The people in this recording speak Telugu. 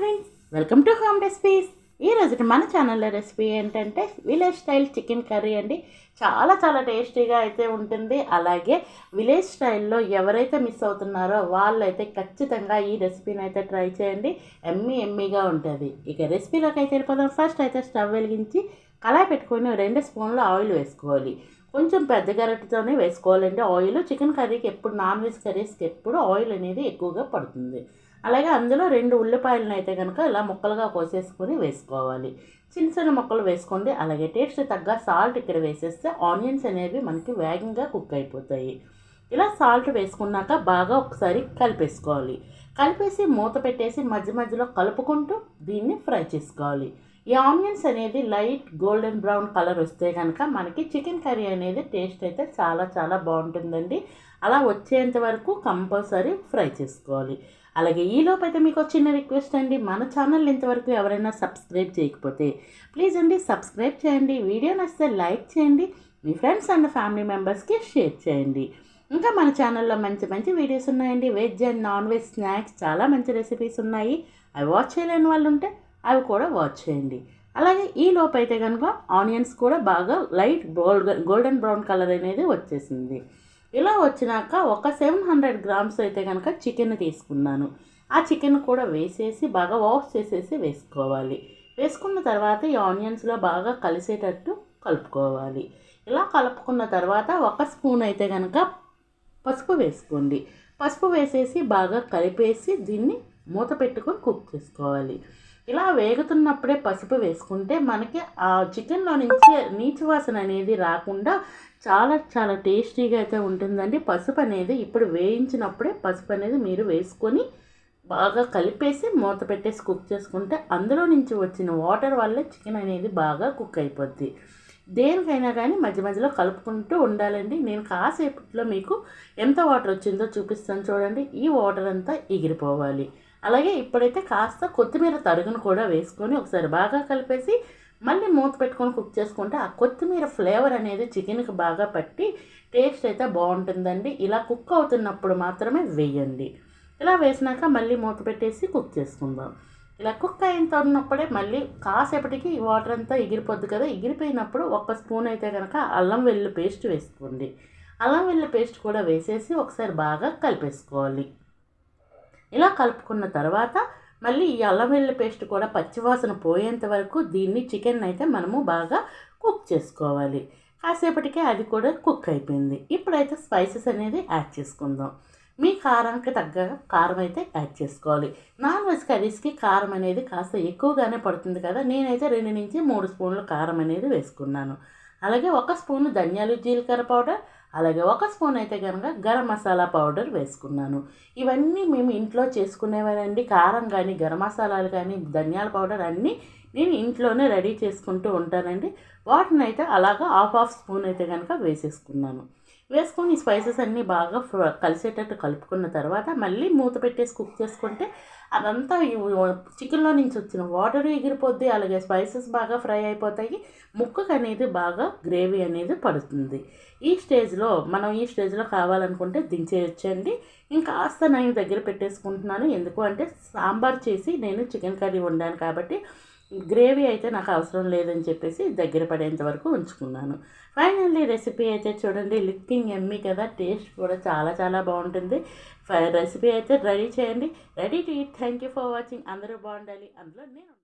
Friends welcome to home recipes ఈ రోజు మన ఛానల్లో రెసిపీ ఏంటంటే విలేజ్ స్టైల్ చికెన్ కర్రీ అండి. చాలా చాలా టేస్టీగా అయితే ఉంటుంది. అలాగే విలేజ్ స్టైల్లో ఎవరైతే మిస్ అవుతున్నారో వాళ్ళైతే ఖచ్చితంగా ఈ రెసిపీని అయితే ట్రై చేయండి. ఎమ్మి ఎమ్మిగా ఉంటుంది. ఇక రెసిపీలోకి అయితే వెళ్ళిపోదాం. ఫస్ట్ అయితే స్టవ్ వెలిగించి కళాయి పెట్టుకొని రెండు స్పూన్లు ఆయిల్ వేసుకోవాలి. కొంచెం పెద్ద గరటితోనే వేసుకోవాలండి. ఆయిల్ చికెన్ కర్రీకి ఎప్పుడు నాన్ వెజ్ కర్రీస్కి ఎప్పుడు ఆయిల్ అనేది ఎక్కువగా పడుతుంది. అలాగే అందులో రెండు ఉల్లిపాయలను అయితే కనుక ఇలా ముక్కలుగా కోసేసుకొని వేసుకోవాలి. చిన్న చిన్న ముక్కలు వేసుకోండి. అలాగే టేస్ట్ తగ్గ సాల్ట్ ఇక్కడ వేసేస్తే ఆనియన్స్ అనేవి మనకి వేగంగా కుక్ అయిపోతాయి. ఇలా సాల్ట్ వేసుకున్నాక బాగా ఒకసారి కలిపేసుకోవాలి. కలిపేసి మూత పెట్టేసి మధ్య మధ్యలో కలుపుకుంటూ దీన్ని ఫ్రై చేసుకోవాలి. ఈ ఆనియన్స్ అనేది లైట్ గోల్డెన్ బ్రౌన్ కలర్ వస్తే కనుక మనకి చికెన్ కర్రీ అనేది టేస్ట్ అయితే చాలా చాలా బాగుంటుందండి. అలా వచ్చేంత వరకు కంపల్సరీ ఫ్రై చేసుకోవాలి. అలాగే ఈలోపు అయితే మీకు చిన్న రిక్వెస్ట్ అండి. మన ఛానల్ ఇంతవరకు ఎవరైనా సబ్స్క్రైబ్ చేయకపోతే ప్లీజ్ అండి సబ్స్క్రైబ్ చేయండి. వీడియో నచ్చితే లైక్ చేయండి. మీ ఫ్రెండ్స్ అండ్ ఫ్యామిలీ మెంబర్స్కి షేర్ చేయండి. ఇంకా మన ఛానల్లో మంచి మంచి వీడియోస్ ఉన్నాయండి. Veg and non veg snacks చాలా మంచి రెసిపీస్ ఉన్నాయి. అవి వాచ్ చేయలేని వాళ్ళు ఉంటే అవి కూడా వాచ్ చేయండి. అలాగే ఈ లోపు అయితే కనుక ఆనియన్స్ కూడా బాగా light gold golden brown colour అనేది వచ్చేసింది. ఇలా వచ్చినాక ఒక సెవెన్ హండ్రెడ్ గ్రామ్స్ అయితే కనుక చికెన్ తీసుకున్నాను. ఆ చికెన్ కూడా వేసేసి బాగా వాష్ చేసేసి వేసుకోవాలి. వేసుకున్న తర్వాత ఈ ఆనియన్స్లో బాగా కలిసేటట్టు కలుపుకోవాలి. ఇలా కలుపుకున్న తర్వాత ఒక స్పూన్ అయితే కనుక పసుపు వేసుకోండి. పసుపు వేసేసి బాగా కలిపేసి దీన్ని మూత పెట్టుకొని కుక్ చేసుకోవాలి. ఇలా వేగుతున్నప్పుడే పసుపు వేసుకుంటే మనకి ఆ చికెన్లో నుంచి నీచు వాసన అనేది రాకుండా చాలా చాలా టేస్టీగా అయితే ఉంటుందండి. పసుపు అనేది ఇప్పుడు వేయించినప్పుడే పసుపు అనేది మీరు వేసుకొని బాగా కలిపేసి మూత పెట్టేసి కుక్ చేసుకుంటే అందులో నుంచి వచ్చిన వాటర్ వల్ల చికెన్ అనేది బాగా కుక్ అయిపోద్ది. దేనికైనా కానీ మధ్య మధ్యలో కలుపుకుంటూ ఉండాలండి. నేను కాసేపట్లో మీకు ఎంత వాటర్ వచ్చిందో చూపిస్తాను చూడండి. ఈ వాటర్ అంతా ఎగిరిపోవాలి. అలాగే ఇప్పుడైతే కాస్త కొత్తిమీర తరుగును కూడా వేసుకొని ఒకసారి బాగా కలిపేసి మళ్ళీ మూత పెట్టుకొని కుక్ చేసుకుంటే ఆ కొత్తిమీర ఫ్లేవర్ అనేది చికెన్కి బాగా పట్టి టేస్ట్ అయితే బాగుంటుందండి. ఇలా కుక్ అవుతున్నప్పుడు మాత్రమే వేయండి. ఇలా వేసినాక మళ్ళీ మూత పెట్టేసి కుక్ చేసుకుందాం. ఇలా కుక్ అయిన తరున్నప్పుడే మళ్ళీ కాసేపటికి వాటర్ అంతా ఎగిరిపోద్ది కదా ఎగిరిపోయినప్పుడు ఒక స్పూన్ అయితే కనుక అల్లం వెల్లు పేస్ట్ వేసుకోండి. అల్లం వెల్లు పేస్ట్ కూడా వేసేసి ఒకసారి బాగా కలిపేసుకోవాలి. ఇలా కలుపుకున్న తర్వాత మళ్ళీ ఈ అల్లం వెల్లుల్లి పేస్ట్ కూడా పచ్చివాసన పోయేంత వరకు దీన్ని చికెన్ అయితే మనము బాగా కుక్ చేసుకోవాలి. కాసేపటికే అది కూడా కుక్ అయిపోయింది. ఇప్పుడైతే స్పైసెస్ అనేది యాడ్ చేసుకుందాం. మీ కారానికి తగ్గ కారం అయితే యాడ్ చేసుకోవాలి. నాన్ వెజ్ కర్రీస్కి కారం అనేది కాస్త ఎక్కువగానే పడుతుంది కదా. నేనైతే రెండు నుంచి మూడు స్పూన్ల కారం అనేది వేసుకున్నాను. అలాగే ఒక స్పూన్ ధనియాలు జీలకర్ర పౌడర్ అలాగే ఒక స్పూన్ అయితే కనుక గరం మసాలా పౌడర్ వేసుకున్నాను. ఇవన్నీ మేము ఇంట్లో చేసుకునేవారండి కారం కానీ గరం మసాలాలు కానీ ధనియాల పౌడర్ అన్నీ నేను ఇంట్లోనే రెడీ చేసుకుంటూ ఉంటానండి. వాటిని అయితే అలాగా హాఫ్ హాఫ్ స్పూన్ అయితే కనుక వేసేసుకున్నాను. వేసుకొని ఈ స్పైసెస్ అన్నీ బాగా కలిసేటట్టు కలుపుకున్న తర్వాత మళ్ళీ మూత పెట్టేసి కుక్ చేసుకుంటే అదంతా చికెన్లో నుంచి వచ్చిన వాటర్ ఎగిరిపోద్ది. అలాగే స్పైసెస్ బాగా ఫ్రై అయిపోతాయి. ముక్కకు అనేది బాగా గ్రేవీ అనేది పడుతుంది. ఈ స్టేజ్లో మనం ఈ స్టేజ్లో కావాలనుకుంటే దించేయచ్చండి. ఇంకా కాస్త నేను దగ్గర పెట్టేసుకుంటున్నాను. ఎందుకు అంటే సాంబార్ చేసి నేను చికెన్ కర్రీ వండాను కాబట్టి గ్రేవీ అయితే నాకు అవసరం లేదని చెప్పేసి దగ్గర పడేంత వరకు ఉంచుకున్నాను. ఫైనల్లీ రెసిపీ అయితే చూడండి లిక్కింగ్ ఎమ్మి కదా టేస్ట్ కూడా చాలా చాలా బాగుంటుంది. రెసిపీ అయితే రెడీ చేయండి. Ready to eat thank you for watching అందరూ బాగుండాలి. అందులో నేను